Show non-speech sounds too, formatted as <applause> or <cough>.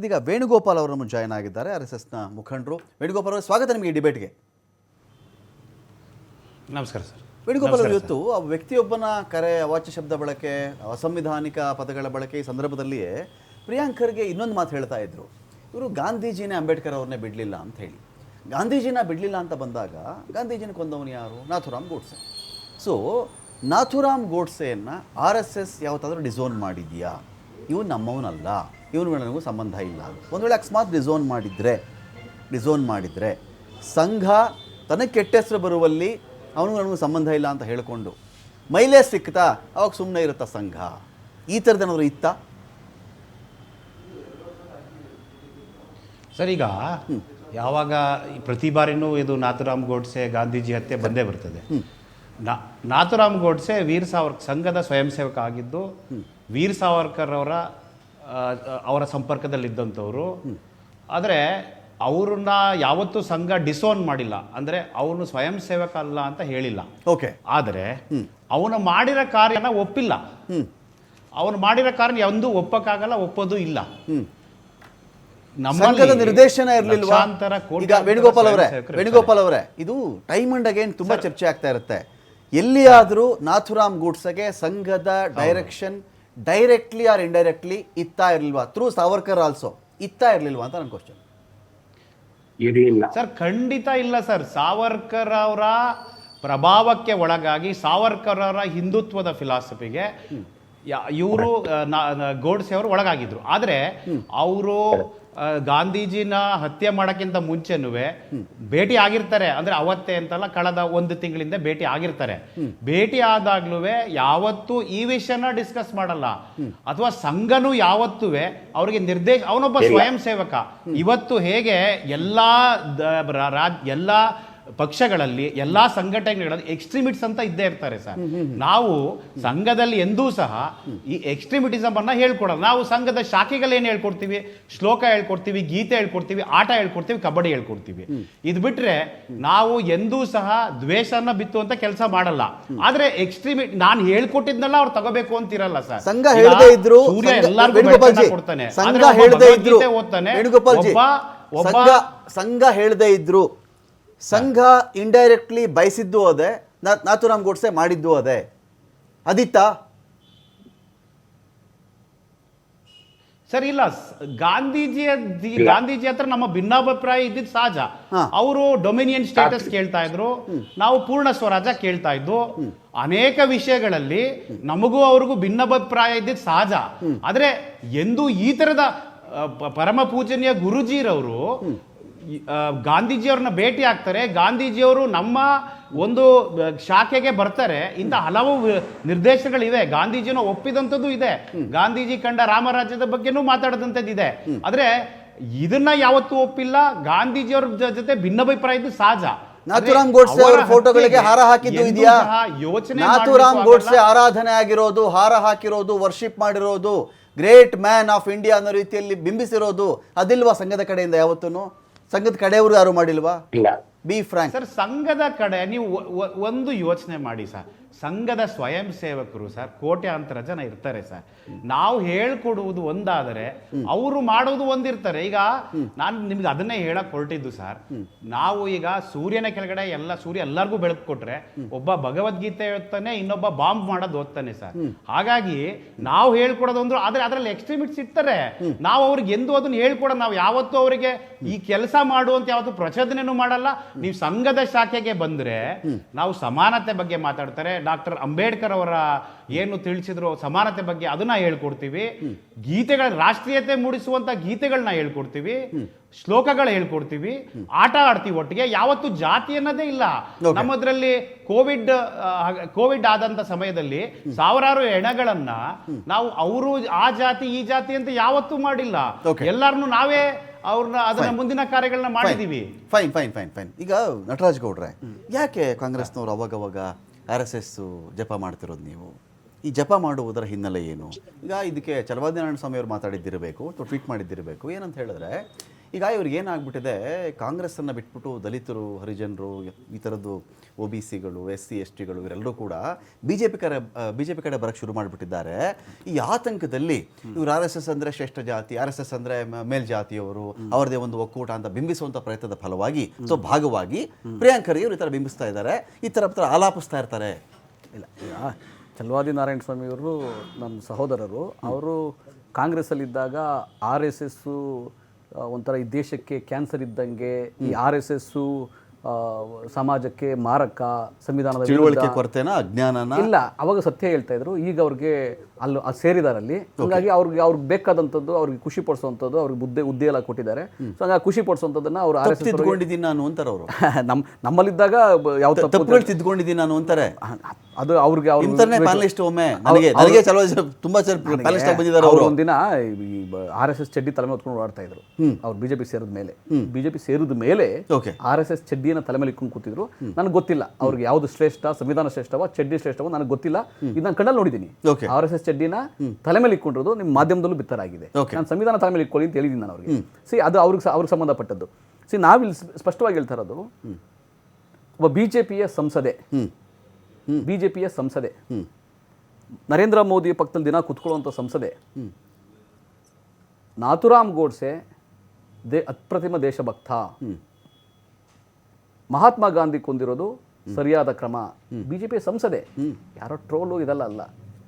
ಇದೀಗ ವೇಣುಗೋಪಾಲ್ ಅವರನ್ನು ಜಾಯ್ನ್ ಆಗಿದ್ದಾರೆ ಆರ್ ಎಸ್ ಎಸ್ನ ಮುಖಂಡರು. ವೇಣುಗೋಪಾಲ್ ಅವರ ಸ್ವಾಗತ ನಿಮಗೆ ಈ ಡಿಬೇಟ್ಗೆ ನಮಸ್ಕಾರ ಸರ್. ವೇಣುಗೋಪಾಲ್ ಅವರು ಇವತ್ತು ಆ ವ್ಯಕ್ತಿಯೊಬ್ಬನ ಕರೆ ಅವಾಚ್ಯ ಶಬ್ದ ಬಳಕೆ ಅಸಂವಿಧಾನಿಕ ಪದಗಳ ಬಳಕೆ ಈ ಸಂದರ್ಭದಲ್ಲಿಯೇ ಪ್ರಿಯಾಂಕ್ ಖರ್ಗೆ ಇನ್ನೊಂದು ಮಾತು ಹೇಳ್ತಾ ಇದ್ರು. ಇವರು ಗಾಂಧೀಜಿನೇ ಅಂಬೇಡ್ಕರ್ ಅವ್ರನ್ನೇ ಬಿಡಲಿಲ್ಲ ಅಂತ ಹೇಳಿ. ಗಾಂಧೀಜಿನ ಬಿಡಲಿಲ್ಲ ಅಂತ ಬಂದಾಗ ಗಾಂಧೀಜಿನ ಕೊಂದವನು ಯಾರು? ನಾಥುರಾಮ್ ಗೋಡ್ಸೆ. ಸೊ ನಾಥುರಾಮ್ ಗೋಡ್ಸೆಯನ್ನು ಆರ್ ಎಸ್ ಎಸ್ ಯಾವತ್ತಾದರೂ ಡಿಸೋನ್ ಮಾಡಿದೆಯಾ? ಇವನು ನಮ್ಮವನಲ್ಲ ಇವನು ನನಗೂ ಸಂಬಂಧ ಇಲ್ಲ ಒಂದು ವೇಳೆ ಅಕಸ್ಮಾತ್ ಡಿಸೋನ್ ಮಾಡಿದರೆ ಡಿಸೋನ್ ಮಾಡಿದರೆ ಸಂಘ ತನಗೆ ಕೆಟ್ಟ ಹೆಸರು ಬರುವಲ್ಲಿ ಅವನು ನನಗೂ ಸಂಬಂಧ ಇಲ್ಲ ಅಂತ ಹೇಳಿಕೊಂಡು ಮೈಲೇ ಸಿಕ್ತಾ ಅವಾಗ ಸುಮ್ಮನೆ ಇರುತ್ತಾ ಸಂಘ? ಈ ಥರದ್ದೇನಾದ್ರು ಇತ್ತಾ? ಸರ್ ಈಗ ಯಾವಾಗ ಈ ಪ್ರತಿ ಬಾರಿನೂ ಇದು ನಾಥುರಾಮ್ ಗೋಡ್ಸೆ ಗಾಂಧೀಜಿ ಹತ್ಯೆ ಬಂದೇ ಬರ್ತದೆ. ನಾ- ನಾಥುರಾಮ್ ಗೋಡ್ಸೆ ವೀರ್ ಸಾವರ್ಕರ್ ಸಂಘದ ಸ್ವಯಂ ಸೇವಕ ಆಗಿದ್ದು ವೀರ್ ಸಾವರ್ಕರ್ ಅವರ ಅವರ ಸಂಪರ್ಕದಲ್ಲಿದ್ದಂಥವ್ರು. ಆದರೆ ಅವ್ರನ್ನ ಯಾವತ್ತೂ ಸಂಘ ಡಿಸೋನ್ ಮಾಡಿಲ್ಲ. ಅಂದರೆ ಅವನು ಸ್ವಯಂ ಸೇವಕ ಅಲ್ಲ ಅಂತ ಹೇಳಿಲ್ಲ. ಓಕೆ. ಆದರೆ ಅವನು ಮಾಡಿರೋ ಕಾರ್ಯನ ಒಪ್ಪಿಲ್ಲ. ಅವನು ಮಾಡಿರೋ ಕಾರ್ಯ ಎಂದೂ ಒಪ್ಪಕ್ಕಾಗಲ್ಲ ಒಪ್ಪೋದು ಇಲ್ಲ. ಸಂಘದ ನಿರ್ದೇಶನ ಇರಲಿಲ್ಲ ಈಗ ವೇಣುಗೋಪಾಲ್ ಅವರೇ ವೇಣುಗೋಪಾಲ್ ಅವರೇ ಇದು ಟೈಮ್ ಅಂಡ್ ಅಗೇನ್ ತುಂಬಾ ಚರ್ಚೆ ಆಗ್ತಾ ಇರುತ್ತೆ. ಎಲ್ಲಿಯಾದರೂ ನಾಥುರಾಮ್ ಗೂಡ್ಸಗೆ ಸಂಘದ ಡೈರೆಕ್ಷನ್ ಡೈರೆಕ್ಟ್ಲಿ ಆರ್ ಇಂಡೈರೆಕ್ಟ್ಲಿ ಇತ್ತಾ ಇರಲಿಲ್ವಾ? ಥ್ರೂ ಸಾವರ್ಕರ್ ಆಲ್ಸೋ ಇತ್ತಾ ಇರಲಿಲ್ವಾ ಅಂತ ನನ್ನ ಕ್ವಶನ್ ಇರಲಿಲ್ಲ. ಸರ್ ಖಂಡಿತ ಇಲ್ಲ ಸರ್ ಸಾವರ್ಕರ್ ಅವರ ಪ್ರಭಾವಕ್ಕೆ ಒಳಗಾಗಿ ಸಾವರ್ಕರ್ ಅವರ ಹಿಂದುತ್ವದ ಫಿಲಾಸಫಿಗೆ ಇವರು ಗೋಡ್ಸೆ ಅವರು ಒಳಗಾಗಿದ್ರು. ಆದರೆ ಅವರು ಗಾಂಧೀಜಿನ ಹತ್ಯೆ ಮಾಡೋಕ್ಕಿಂತ ಮುಂಚೆನೂ ಭೇಟಿ ಆಗಿರ್ತಾರೆ. ಅಂದ್ರೆ ಅವತ್ತೇ ಅಂತಲ್ಲ ಕಳೆದ ಒಂದು ತಿಂಗಳಿಂದ ಭೇಟಿ ಆಗಿರ್ತಾರೆ. ಭೇಟಿ ಆದಾಗ್ಲೂ ಯಾವತ್ತೂ ಈ ವಿಷಯನ ಡಿಸ್ಕಸ್ ಮಾಡಲ್ಲ. ಅಥವಾ ಸಂಘನೂ ಯಾವತ್ತೂ ಅವರಿಗೆ ನಿರ್ದೇಶ ಅವನೊಬ್ಬ ಸ್ವಯಂ ಸೇವಕ. ಇವತ್ತು ಹೇಗೆ ಎಲ್ಲಾ ಎಲ್ಲಾ ಪಕ್ಷಗಳಲ್ಲಿ ಎಲ್ಲಾ ಸಂಘಟನೆಗಳಲ್ಲಿ ಎಕ್ಸ್ಟ್ರೀಮಿಟ್ಸ್ ಅಂತ ಇದ್ದೇ ಇರ್ತಾರೆ ಸರ್. ನಾವು ಸಂಘದಲ್ಲಿ ಎಂದೂ ಸಹ ಈ ಎಕ್ಸ್ಟ್ರೀಮಿಟಿಸಮ್ ಅನ್ನ ಹೇಳ್ಕೊಡೋದು ನಾವು ಸಂಘದ ಶಾಖೆಗಳೇನು ಹೇಳ್ಕೊಡ್ತೀವಿ? ಶ್ಲೋಕ ಹೇಳ್ಕೊಡ್ತೀವಿ ಗೀತೆ ಹೇಳ್ಕೊಡ್ತೀವಿ ಆಟ ಹೇಳ್ಕೊಡ್ತೀವಿ ಕಬಡ್ಡಿ ಹೇಳ್ಕೊಡ್ತೀವಿ. ಇದು ಬಿಟ್ರೆ ನಾವು ಎಂದೂ ಸಹ ದ್ವೇಷನ ಬಿತ್ತುವಂತ ಕೆಲಸ ಮಾಡಲ್ಲ. ಆದ್ರೆ ಎಕ್ಸ್ಟ್ರೀಮಿಟ್ ನಾನು ಹೇಳ್ಕೊಟ್ಟಿದ್ನಲ್ಲ ಅವ್ರು ತಗೋಬೇಕು ಅಂತಿರಲ್ಲ ಸರ್. ಸಂಘ ಹೇಳದೇ ಇದ್ರು ಸೂರ್ಯ ಎಲ್ಲರಿಗೂ ಕೊಡ್ತಾನೆ. ಸಂಘ ಹೇಳದೇ ಇದ್ರು. ಓದ್ತಾನೆ ಒಬ್ಬ ಒಬ್ಬ ಸಂಘ ಸಂಘ ಹೇಳದೇ ಇದ್ರು. ಸಂಘ ಇಂಡೈರೆಕ್ಟ್ಲಿ ಬಯಸಿದ್ದು ಅದೇ ನಾಥುರಾಮ್ ಗೋಡ್ಸೆ ಮಾಡಿದ್ದು ಅದೇ. ಅದಿತ್ತಾ? ಸರ್ ಇಲ್ಲ ಗಾಂಧೀಜಿಯ ಗಾಂಧೀಜಿ ಹತ್ರ ನಮ್ಮ ಭಿನ್ನಾಭಿಪ್ರಾಯ ಇದ್ದಿದ್ದು ಸಹಜ. ಹಾ. ಅವರು ಡೊಮಿನಿಯನ್ ಸ್ಟೇಟಸ್ ಕೇಳ್ತಾ ಇದ್ರು. ನಾವು ಪೂರ್ಣ ಸ್ವರಾಜ ಕೇಳ್ತಾ ಇದ್ದು. ಅನೇಕ ವಿಷಯಗಳಲ್ಲಿ ನಮಗೂ ಅವ್ರಿಗೂ ಭಿನ್ನಾಭಿಪ್ರಾಯ ಇದ್ದಿದ್ದು ಸಹಜ. ಆದ್ರೆ ಎಂದು ಈ ತರದ ಪರಮ ಪೂಜನೀಯ ಗುರುಜಿರವರು ಗಾಂಧೀಜಿಯವ್ರನ್ನ ಭೇಟಿ ಆಗ್ತಾರೆ. ಗಾಂಧೀಜಿಯವರು ನಮ್ಮ ಒಂದು ಶಾಖೆಗೆ ಬರ್ತಾರೆ. ಇಂಥ ಹಲವು ನಿರ್ದೇಶನಗಳಿವೆ. ಗಾಂಧೀಜಿನ ಒಪ್ಪಿದಂಥದ್ದು ಇದೆ. ಗಾಂಧೀಜಿ ಕಂಡ ರಾಮರಾಜ್ಯದ ಬಗ್ಗೆನೂ ಮಾತಾಡದಂಥದ್ದು ಇದೆ. ಆದ್ರೆ ಇದನ್ನ ಯಾವತ್ತೂ ಒಪ್ಪಿಲ್ಲ. ಗಾಂಧೀಜಿಯವ್ರ ಜೊತೆ ಭಿನ್ನಾಭಿಪ್ರಾಯ ಇದ್ದು ಸಹಜ. ನಾಥುರಾಮ್ ಗೋಡ್ಸೆ ಅವರ ಫೋಟೋಗಳಿಗೆ ಹಾರ ಹಾಕಿದ್ದು ಇದೆಯಾ? ಯೋಚನೆ ನಾಥುರಾಮ್ ಗೋಡ್ಸೆ ಆರಾಧನೆ ಆಗಿರೋದು ಹಾರ ಹಾಕಿರೋದು ವರ್ಷಿಪ್ ಮಾಡಿರೋದು ಗ್ರೇಟ್ ಮ್ಯಾನ್ ಆಫ್ ಇಂಡಿಯಾ ಅನ್ನೋ ರೀತಿಯಲ್ಲಿ ಬಿಂಬಿಸಿರೋದು ಅದಿಲ್ವಾ ಸಂಘದ ಕಡೆಯಿಂದ ಯಾವತ್ತೂ ಸಂಘದ ಕಡೆಯವರು ಯಾರು ಮಾಡಿಲ್ವಾ? ಇಲ್ಲ. Be frank. ಸರ್ ಸಂಘದ ಕಡೆ ನೀವು ಒಂದು ಯೋಚನೆ ಮಾಡಿ ಸರ್. ಸಂಘದ ಸ್ವಯಂ ಸೇವಕರು ಸರ್ ಕೋಟ್ಯಾಂತರ ಜನ ಇರ್ತಾರೆ ಸರ್. ನಾವು ಹೇಳ್ಕೊಡುವುದು ಒಂದಾದರೆ ಅವರು ಮಾಡೋದು ಒಂದಿರ್ತಾರೆ. ಈಗ ನಾನು ನಿಮ್ಗೆ ಅದನ್ನೇ ಹೇಳಕ್ ಹೊರಟಿದ್ದು ಸರ್. ನಾವು ಈಗ ಸೂರ್ಯನ ಕೆಳಗಡೆ ಎಲ್ಲ ಸೂರ್ಯ ಎಲ್ಲರಿಗೂ ಬೆಳಕು ಕೊಟ್ರೆ ಒಬ್ಬ ಭಗವದ್ಗೀತೆ ಹೇಳ್ತಾನೆ ಇನ್ನೊಬ್ಬ ಬಾಂಬ್ ಮಾಡೋದು ಓದ್ತಾನೆ ಸರ್. ಹಾಗಾಗಿ ನಾವು ಹೇಳ್ಕೊಡೋದು ಅಂದ್ರೆ ಆದ್ರೆ ಅದರಲ್ಲಿ ಎಕ್ಸ್ಟ್ರೀಮಿಟ್ಸ್ ಇರ್ತಾರೆ. ನಾವು ಅವ್ರಿಗೆ ಎಂದು ಅದನ್ನ ಹೇಳ್ಕೊಡೋದು ನಾವು ಯಾವತ್ತೂ ಅವರಿಗೆ ಈ ಕೆಲಸ ಮಾಡುವಂತ ಯಾವತ್ತು ಪ್ರಚೋದನೆನೂ ಮಾಡಲ್ಲ. ನೀವು ಸಂಘದ ಶಾಖೆಗೆ ಬಂದ್ರೆ ನಾವು ಸಮಾನತೆ ಬಗ್ಗೆ ಮಾತಾಡ್ತಾರೆ. ಡಾಕ್ಟರ್ ಅಂಬೇಡ್ಕರ್ ಅವರ ಏನು ತಿಳಿಸಿದ್ರು ಸಮಾನತೆ ಬಗ್ಗೆ ಅದನ್ನ ಹೇಳ್ಕೊಡ್ತೀವಿ. ಗೀತೆಗಳ ರಾಷ್ಟ್ರೀಯತೆ ಮೂಡಿಸುವಂತ ಗೀತೆಗಳನ್ನ ಹೇಳ್ಕೊಡ್ತೀವಿ. ಶ್ಲೋಕಗಳು ಹೇಳ್ಕೊಡ್ತೀವಿ. ಆಟ ಆಡ್ತೀವಿ ಒಟ್ಟಿಗೆ. ಯಾವತ್ತು ಜಾತಿ ಅನ್ನೋದೇ ಇಲ್ಲ. ನಮ್ಮದ್ರಲ್ಲಿ ಕೋವಿಡ್ ಕೋವಿಡ್ ಆದಂತ ಸಮಯದಲ್ಲಿ ಸಾವಿರಾರು ಹೆಣಗಳನ್ನ ನಾವು ಅವರು ಆ ಜಾತಿ ಈ ಜಾತಿ ಅಂತ ಯಾವತ್ತೂ ಮಾಡಿಲ್ಲ. ಎಲ್ಲಾರನ್ನು ನಾವೇ ಅವ್ರನ್ನ ಅದನ್ನ ಮುಂದಿನ ಕಾರ್ಯಗಳನ್ನ ಮಾಡಿದೀವಿ. ಫೈನ್ ಫೈನ್ ಫೈನ್ ಫೈನ್ ಈಗ ನಟರಾಜ್ ಗೌಡ್ರೆ ಯಾಕೆ ಕಾಂಗ್ರೆಸ್ನವ್ರು ಅವಾಗವಾಗ ಆರ್ ಎಸ್ ಎಸ್ ಜಪ ಮಾಡ್ತಿರೋದು ನೀವು? ಈ ಜಪ ಮಾಡುವುದರ ಹಿನ್ನೆಲೆ ಏನು? ಈಗ ಇದಕ್ಕೆ ಚಲವಾದಿ ನಾರಾಯಣ ಸ್ವಾಮಿ ಅವರು ಮಾತಾಡಿದ್ದಿರಬೇಕು ಅಥವಾ ಟ್ವೀಟ್ ಮಾಡಿದ್ದಿರಬೇಕು ಏನಂತ ಹೇಳಿದ್ರೆ ಈಗ ಇವ್ರಿಗೆ ಏನಾಗ್ಬಿಟ್ಟಿದೆ, ಕಾಂಗ್ರೆಸ್ಸನ್ನು ಬಿಟ್ಬಿಟ್ಟು ದಲಿತರು, ಹರಿಜನರು, ಈ ಥರದ್ದು ಒ ಬಿ ಸಿಗಳು, ಎಸ್ ಸಿ, ಎಸ್ ಟಿಗಳು ಇವರೆಲ್ಲರೂ ಕೂಡ ಬಿ ಜೆ ಪಿ ಕಡೆ ಬಿ ಜೆ ಪಿ ಕಡೆ ಬರೋಕ್ಕೆ ಶುರು ಮಾಡಿಬಿಟ್ಟಿದ್ದಾರೆ. ಈ ಆತಂಕದಲ್ಲಿ ಇವರು ಆರ್ ಎಸ್ ಎಸ್ ಅಂದರೆ ಶ್ರೇಷ್ಠ ಜಾತಿ, ಆರ್ ಎಸ್ ಎಸ್ ಅಂದರೆ ಮೇಲ್ಜಾತಿಯವರು ಅವರದೇ ಒಂದು ಒಕ್ಕೂಟ ಅಂತ ಬಿಂಬಿಸುವಂಥ ಪ್ರಯತ್ನದ ಫಲವಾಗಿ, ಸೊ ಭಾಗವಾಗಿ ಪ್ರಿಯಾಂಕರ್ ಇವರು ಈ ಥರ ಬಿಂಬಿಸ್ತಾ ಇದ್ದಾರೆ. ಈ ಥರ ಥರ ಆಲಾಪಿಸ್ತಾ ಇರ್ತಾರೆ. ಇಲ್ಲ ಚಲ್ವಾದಿ ನಾರಾಯಣ ಸ್ವಾಮಿ ಅವರು ನಮ್ಮ ಸಹೋದರರು, ಅವರು ಕಾಂಗ್ರೆಸ್ಸಲ್ಲಿದ್ದಾಗ ಆರ್ ಎಸ್ ಎಸ್ಸು ಒಂಥರ ಈ ದೇಶಕ್ಕೆ ಕ್ಯಾನ್ಸರ್ ಇದ್ದಂಗೆ ಈ ಆರ್ ಎಸ್ ಎಸ್ಸು ಸಮಾಜಕ್ಕೆ ಮಾರಕ ಸಂವಿಧಾನದ ತಿಳುವಳಿಕೆ ಕೊರತೆನ ಅಜ್ಞಾನನ? ಇಲ್ಲ ಅವಾಗ ಸತ್ಯ ಹೇಳ್ತಾ ಇದ್ರು. ಈಗ ಅವ್ರಿಗೆ ಅಲ್ಲಿ ಅಲ್ಲಿ ಸೇರಿದಾರಲ್ಲಿ. ಹಂಗಾಗಿ ಅವ್ರಿಗೆ ಅವ್ರಿಗೆ ಬೇಕಾದಂಥದ್ದು ಅವ್ರಿಗೆ ಖುಷಿ ಪಡಿಸುವಂಥದ್ದು ಅವ್ರಿಗೆ ಬುದ್ಧಿ ಹುದ್ದೆ ಎಲ್ಲ ಕೊಟ್ಟಿದ್ದಾರೆ. ಸೊ ಹಂಗಾಗಿ ಖುಷಿ ಪಡಿಸುವಂಥದ್ದನ್ನ ಅವ್ರು ಆರ್ ಎಸ್ ತಿದ್ಕೊಂಡಿದ್ದೀನಿ ನಾನು ಅಂತಾರೆ ಅವರು. <laughs> ನಮ್ಮ ನಮ್ಮಲ್ಲಿದ್ದಾಗ ಯಾವ ತಪ್ಪು ತಪ್ಪುಗಳು ತಿದ್ಕೊಂಡಿದ್ದೀನಿ ನಾನು ಅಂತಾರೆ. ಅದು ಅವ್ರಿಗೆ ಅವ್ರ ಇಂಥರ್ನೇ ಪ್ಯಾನಲಿಸ್ಟ್ ಒಮ್ಮೆ ನನಗೆ ನನಗೆ ಚಲೋ ತುಂಬಾ ಪ್ಯಾನಲಿಸ್ಟ್ ಆಗಿ ಬಂದಿದ್ದಾರೆ ಅವರು ಒಂದಿನ ಆರ್ ಎಸ್ ಎಸ್ ಚಡ್ಡಿ ತಲೆ ಮೇಲೆ ಹೊತ್ಕೊಂಡು ಓಡಾಡ್ತಾ ಇದ್ರು. ಅವ್ರು ಬಿಜೆಪಿ ಸೇರಿದ ಮೇಲೆ. ಬಿಜೆಪಿ ಸೇರಿದ ಮೇಲೆ ಓಕೆ. ಆರ್ ಎಸ್ ಎಸ್ ಚಡ್ಡಿಯನ್ನು ತಲೆ ಮೇಲೆ ಇಟ್ಕೊಂಡು ಕೂತಿದ್ರು. ನನಗೆ ಗೊತ್ತಿಲ್ಲ ಅವ್ರಿಗೆ ಯಾವ್ದು ಶ್ರೇಷ್ಠ ಸಂವಿಧಾನ ಶ್ರೇಷ್ಠವ ಚಡ್ಡಿ ಶ್ರೇಷ್ಠವ ನನಗೆ ಗೊತ್ತಿಲ್ಲ. ಇದು ನಾನು ಕಣ್ಣಲ್ಲಿ ನೋಡಿದ್ದೀನಿ. ಆರ್ ಎಸ್ ಎಸ್ ಚಡ್ಡಿನ ತಲೆ ಮೇಲೆ ಇಟ್ಕೊಂಡಿರೋದು ನಿಮ್ಮ ಮಾಧ್ಯಮದಲ್ಲೂ ಬಿತ್ತರಾಗಿದೆ. ನಾನು ಸಂವಿಧಾನ ತಲೆ ಮೇಲೆ ಇಕ್ಕೊಳ್ಳಿ ಅಂತ ಹೇಳಿದ್ದೀನಿ ನಾನು ಅವ್ರಿಗೆ. ಸಿ ಅದು ಅವ್ರಿಗೆ ಅವ್ರಿಗೆ ಸಂಬಂಧಪಟ್ಟದ್ದು. ಸಿ ನಾವಿಲ್ಲಿ ಸ್ಪಷ್ಟವಾಗಿ ಹೇಳ್ತಾ ಇರೋದು ಒಬ್ಬ ಬಿಜೆಪಿಯ ಸಂಸದೆ ಬಿಜೆಪಿಯ ಸಂಸದೆ. ನರೇಂದ್ರ ಮೋದಿ ಪಕ್ಕದಲ್ಲಿ ದಿನ ಕುತ್ಕೊಳ್ಳುವಂಥ ಸಂಸದೆ. ನಾಥುರಾಮ್ ಗೋಡ್ಸೆ ದೇ ಅಪ್ರತಿಮ ದೇಶಭಕ್ತ. ಮಹಾತ್ಮ ಗಾಂಧಿ ಕೊಂದಿರೋದು ಸರಿಯಾದ ಕ್ರಮ. ಬಿಜೆಪಿ ಸಂಸದೆ. ಯಾರೋ ಟ್ರೋಲು ಇದೆಲ್ಲ ಅಲ್ಲ.